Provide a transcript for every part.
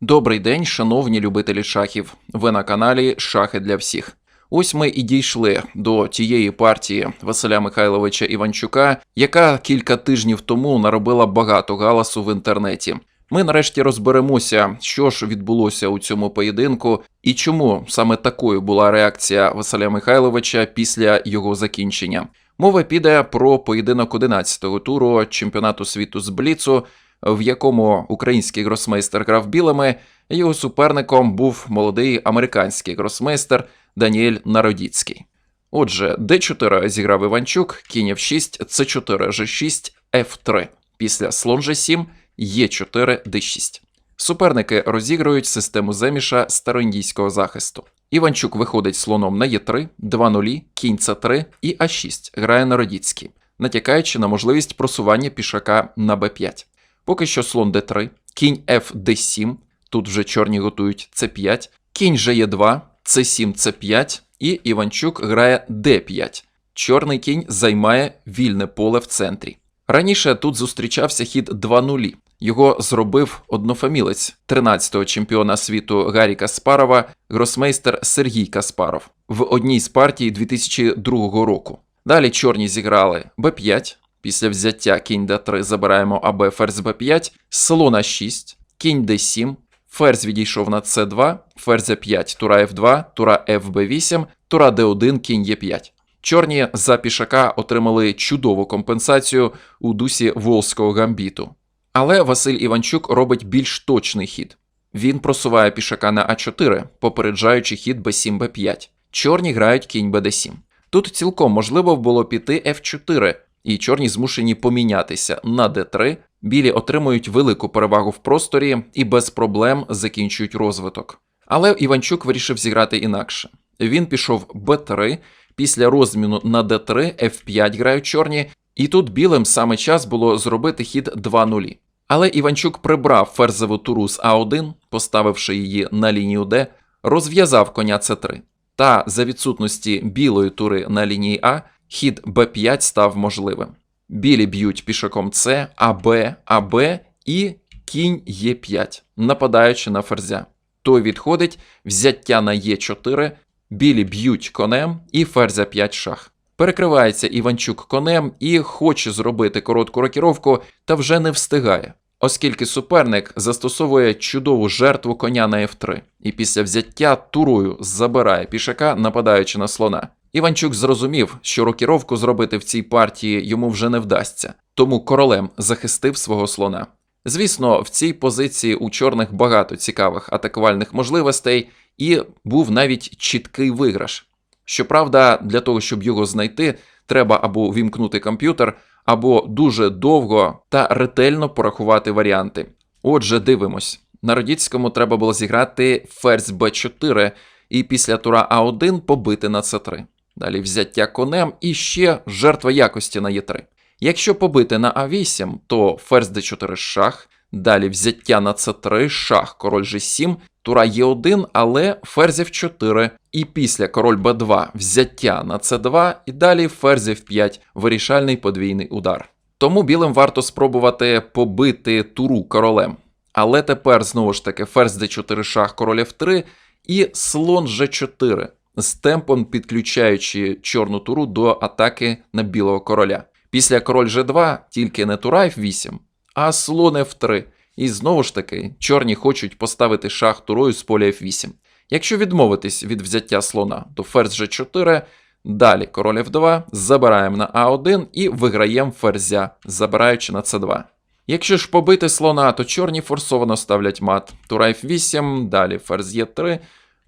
Добрий день, шановні любителі шахів. Ви на каналі Шахи для всіх. Ось ми і дійшли до тієї партії Василя Михайловича Іванчука, яка кілька тижнів тому наробила багато галасу в інтернеті. Ми нарешті розберемося, що ж відбулося у цьому поєдинку і чому саме такою була реакція Василя Михайловича після його закінчення. Мова піде про поєдинок 11-го туру чемпіонату світу з Бліцу, в якому український гросмейстер грав білими, його суперником був молодий американський гросмейстер Даніель Народіцький. Отже, d4 зіграв Іванчук, кінь f6, c4, g6, f3. Після слон g7, e4, d6. Суперники розігрують систему земіша староіндійського захисту. Іванчук виходить слоном на e3, 2 нулі, кінь c3 і а6 грає Народіцький, натякаючи на можливість просування пішака на b5. Поки що слон d3, кінь f d7, тут вже чорні готують c5, кінь же e2, c7, c5, і Іванчук грає d5. Чорний кінь займає вільне поле в центрі. Раніше тут зустрічався хід 2 нулі. Його зробив однофамілець 13-го чемпіона світу Гаррі Каспарова, гросмейстер Сергій Каспаров в одній з партій 2002 року. Далі чорні зіграли b5, після взяття кінь d3 забираємо АБ ферзь b5, слон а6, кінь d7, ферзь відійшов на c2, ферзь a5, тура f2, тура fb8, тура d1, кінь e5. Чорні за пішака отримали чудову компенсацію у дусі волзького гамбіту. Але Василь Іванчук робить більш точний хід. Він просуває пішака на А4, попереджаючи хід b7 b5. Чорні грають кінь bd7. Тут цілком можливо було піти f4, і чорні змушені помінятися на d3. Білі отримують велику перевагу в просторі і без проблем закінчують розвиток. Але Іванчук вирішив зіграти інакше. Він пішов b3, після розміну на d3, f5 грають чорні, і тут білим саме час було зробити хід 2 нулі. Але Іванчук прибрав ферзеву туру з А1, поставивши її на лінію Д, розв'язав коня С3. Та за відсутності білої тури на лінії А, хід Б5 став можливим. Білі б'ють пішаком С, АБ, АБ і кінь Е5, нападаючи на ферзя. Той відходить, взяття на Е4, білі б'ють конем і ферзя 5 шах. Перекривається Іванчук конем і хоче зробити коротку рокіровку, та вже не встигає, оскільки суперник застосовує чудову жертву коня на F3, і після взяття турою забирає пішака, нападаючи на слона. Іванчук зрозумів, що рокіровку зробити в цій партії йому вже не вдасться, тому королем захистив свого слона. Звісно, в цій позиції у чорних багато цікавих атакувальних можливостей, і був навіть чіткий виграш. Щоправда, для того, щоб його знайти, треба або вімкнути комп'ютер, або дуже довго та ретельно порахувати варіанти. Отже, дивимось. На Родіцькому треба було зіграти ферзь b4 і після тура А1 побити на С3. Далі взяття конем і ще жертва якості на Е3. Якщо побити на А8, то ферзь d4 шах, далі взяття на С3, шах, король G7, тура Е1, але ферзь F4, і після король Б2 взяття на С2, і далі ферзь F5, вирішальний подвійний удар. Тому білим варто спробувати побити туру королем. Але тепер знову ж таки ферзь d4 шах, король F3 і слон G4, з темпом підключаючи чорну туру до атаки на білого короля. Після король G2 тільки не тура F8, а слон F3. І знову ж таки, чорні хочуть поставити шах турою з поля F8. Якщо відмовитись від взяття слона, то ферзь G4, далі король F2, забираємо на А1 і виграємо ферзя, забираючи на С2. Якщо ж побити слона, то чорні форсовано ставлять мат. Тура F8, далі ферзь Е3,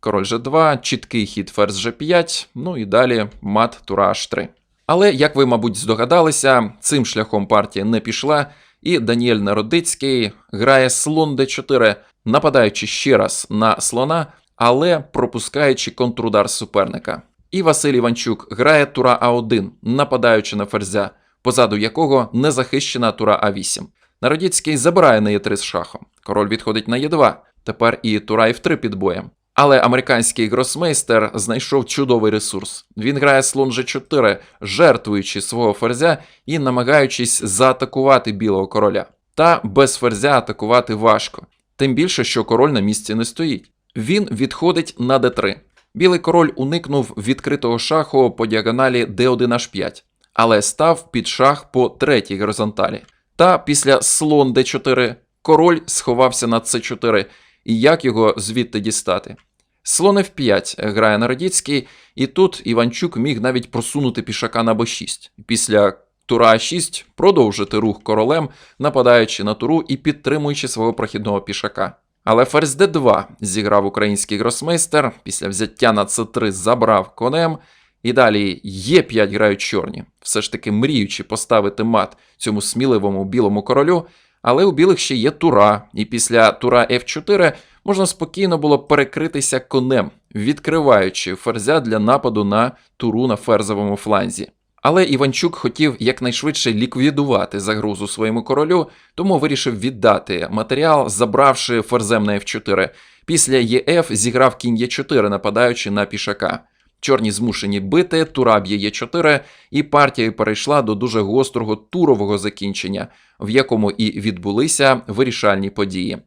король G2, чіткий хід ферзь G5, ну і далі мат тура H3. Але, як ви, мабуть, здогадалися, цим шляхом партія не пішла, і Даніель Народицький грає слон d4, нападаючи ще раз на слона, але пропускаючи контрудар суперника. І Василь Іванчук грає тура А1, нападаючи на ферзя, позаду якого незахищена тура А8. Народіцький забирає на Е3 з шахом. Король відходить на Е2. Тепер і тура F3 під боєм. Але американський гросмейстер знайшов чудовий ресурс. Він грає слон G4, жертвуючи свого ферзя і намагаючись заатакувати білого короля. Та без ферзя атакувати важко. Тим більше, що король на місці не стоїть. Він відходить на d3. Білий король уникнув відкритого шаху по діагоналі d1h5, але став під шах по третій горизонталі. Та після слон d4 король сховався на c4, і як його звідти дістати? Слон f5 грає Народіцький, і тут Іванчук міг навіть просунути пішака на b6. Після тура А6 продовжити рух королем, нападаючи на туру і підтримуючи свого прохідного пішака. Але ферзь d2 зіграв український гросмейстер, після взяття на c3 забрав конем, і далі Е5 грають чорні, все ж таки мріючи поставити мат цьому сміливому білому королю, але у білих ще є тура, і після тура f4 можна спокійно було перекритися конем, відкриваючи ферзя для нападу на туру на ферзовому фланзі. Але Іванчук хотів якнайшвидше ліквідувати загрозу своєму королю, тому вирішив віддати матеріал, забравши ферзем на f4. Після ЄФ зіграв кінь Е4, нападаючи на пішака. Чорні змушені бити, тура б'є Е4, і партія перейшла до дуже гострого турового закінчення, в якому і відбулися вирішальні події.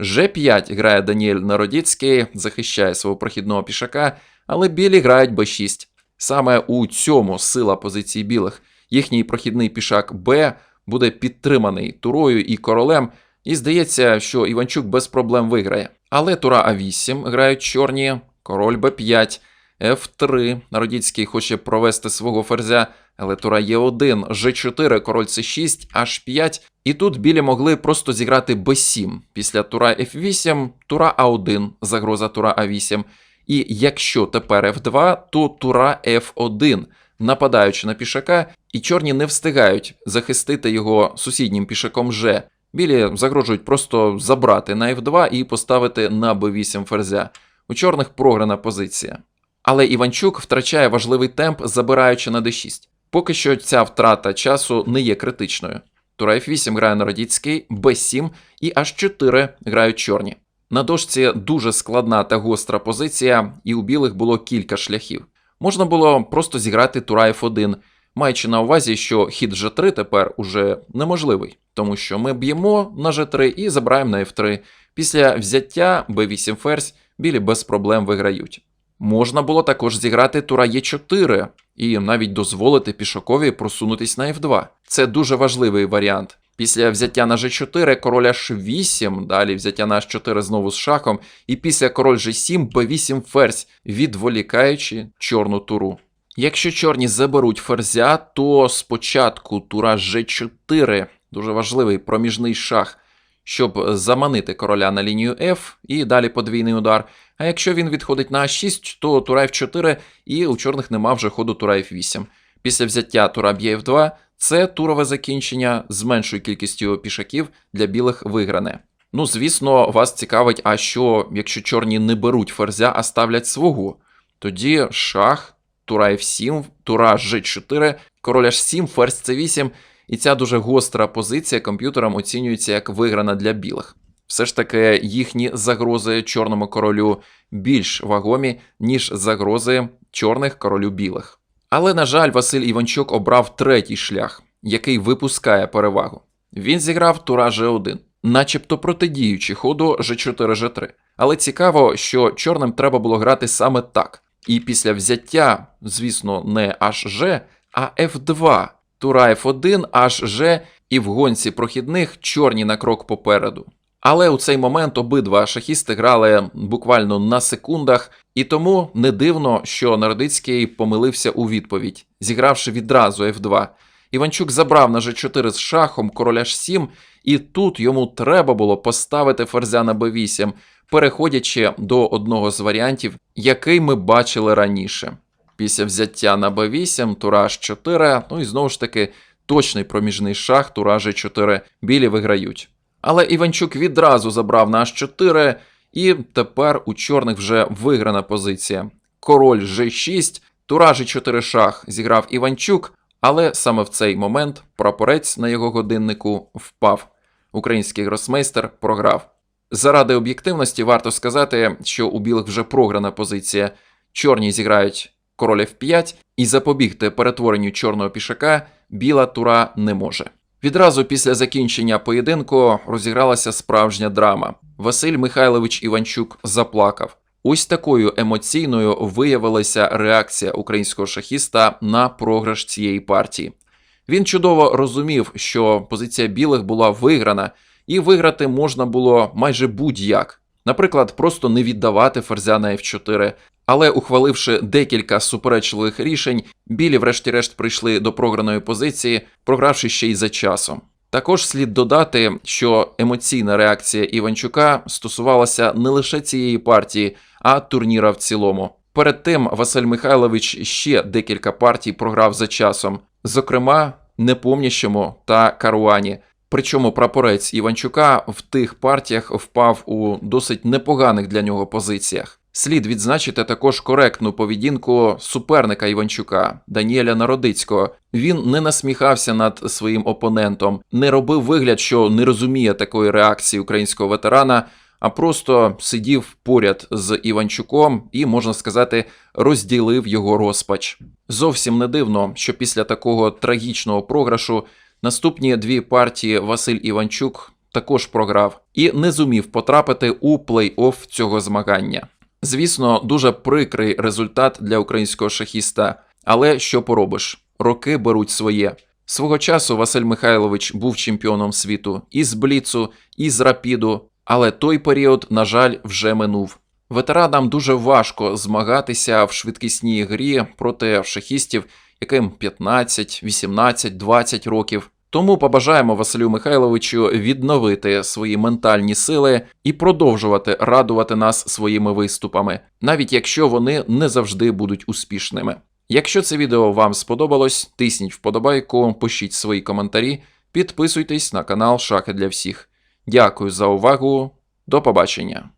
Ж5 грає Даніель Народіцький, захищає свого прохідного пішака, але білі грають Б6. Саме у цьому сила позиції білих. Їхній прохідний пішак Б буде підтриманий турою і королем, і здається, що Іванчук без проблем виграє. Але тура А8 грають чорні, король Б5, Ф3. Народіцький хоче провести свого ферзя, але тура Е1, Ж4, король С6, H5. І тут білі могли просто зіграти Б7. Після тура F8, тура А1, загроза тура А8. І якщо тепер F2, то тура F1, нападаючи на пішака, і чорні не встигають захистити його сусіднім пішаком Ж. Білі загрожують просто забрати на F2 і поставити на B8 ферзя. У чорних програна позиція. Але Іванчук втрачає важливий темп, забираючи на d6. Поки що ця втрата часу не є критичною. Тура F8 грає Народіцький, B7 і H4 грають чорні. На дошці дуже складна та гостра позиція, і у білих було кілька шляхів. Можна було просто зіграти тура F1, маючи на увазі, що хід G3 тепер уже неможливий, тому що ми б'ємо на G3 і забираємо на F3. Після взяття B8 ферзь білі без проблем виграють. Можна було також зіграти тура Е4 і навіть дозволити пішакові просунутись на F2. Це дуже важливий варіант. Після взяття на G4 король H8, далі взяття на H4 знову з шахом, і після король G7 B8 ферзь, відволікаючи чорну туру. Якщо чорні заберуть ферзя, то спочатку тура G4, дуже важливий проміжний шах, щоб заманити короля на лінію F і далі подвійний удар. А якщо він відходить на А6, то тура F4 і у чорних нема вже ходу тура F8. Після взяття тура б'є F2 це турове закінчення з меншою кількістю пішаків для білих вигране. Ну, звісно, вас цікавить, а що, якщо чорні не беруть ферзя, а ставлять свого? Тоді шах, тура F7, тура G4, король H7, ферзь C8, і ця дуже гостра позиція комп'ютером оцінюється як виграна для білих. Все ж таки їхні загрози чорному королю більш вагомі, ніж загрози чорних королю білих. Але, на жаль, Василь Іванчук обрав третій шлях, який випускає перевагу. Він зіграв тура G1, начебто протидіючи ходу G4 G3. Але цікаво, що чорним треба було грати саме так. І після взяття, звісно, не HG, а F2, тура F1, HG, і в гонці прохідних чорні на крок попереду. Але у цей момент обидва шахісти грали буквально на секундах, і тому не дивно, що Народицький помилився у відповідь, зігравши відразу F2. Іванчук забрав на G4 з шахом короля H7, і тут йому треба було поставити ферзя на b8, переходячи до одного з варіантів, який ми бачили раніше. Після взяття на b8, тура H4, ну і знову ж таки точний проміжний шах, тура G4, білі виграють. Але Іванчук відразу забрав на H4, і тепер у чорних вже виграна позиція. Король G6, тура G4 шах зіграв Іванчук, але саме в цей момент прапорець на його годиннику впав. Український гросмейстер програв. Заради об'єктивності варто сказати, що у білих вже програна позиція. Чорні зіграють король F5, і запобігти перетворенню чорного пішака біла тура не може. Відразу після закінчення поєдинку розігралася справжня драма. Василь Михайлович Іванчук заплакав. Ось такою емоційною виявилася реакція українського шахіста на програш цієї партії. Він чудово розумів, що позиція білих була виграна, і виграти можна було майже будь-як. Наприклад, просто не віддавати ферзя на F4. Але ухваливши декілька суперечливих рішень, білі, врешті-решт, прийшли до програної позиції, програвши ще й за часом. Також слід додати, що емоційна реакція Іванчука стосувалася не лише цієї партії, а турніра в цілому. Перед тим Василь Михайлович ще декілька партій програв за часом, зокрема Непомнящому та Каруані. Причому прапорець Іванчука в тих партіях впав у досить непоганих для нього позиціях. Слід відзначити також коректну поведінку суперника Іванчука Даніеля Народицького. Він не насміхався над своїм опонентом, не робив вигляд, що не розуміє такої реакції українського ветерана, а просто сидів поряд з Іванчуком і, можна сказати, розділив його розпач. Зовсім не дивно, що після такого трагічного програшу наступні дві партії Василь Іванчук також програв і не зумів потрапити у плей-офф цього змагання. Звісно, дуже прикрий результат для українського шахіста, але що поробиш? Роки беруть своє. Свого часу Василь Михайлович був чемпіоном світу і з Бліцу, і з Рапіду, але той період, на жаль, вже минув. Ветеранам дуже важко змагатися в швидкісній грі проти шахістів, яким 15, 18, 20 років. Тому побажаємо Василю Михайловичу відновити свої ментальні сили і продовжувати радувати нас своїми виступами, навіть якщо вони не завжди будуть успішними. Якщо це відео вам сподобалось, тисніть вподобайку, пишіть свої коментарі, підписуйтесь на канал Шахи для всіх. Дякую за увагу, до побачення!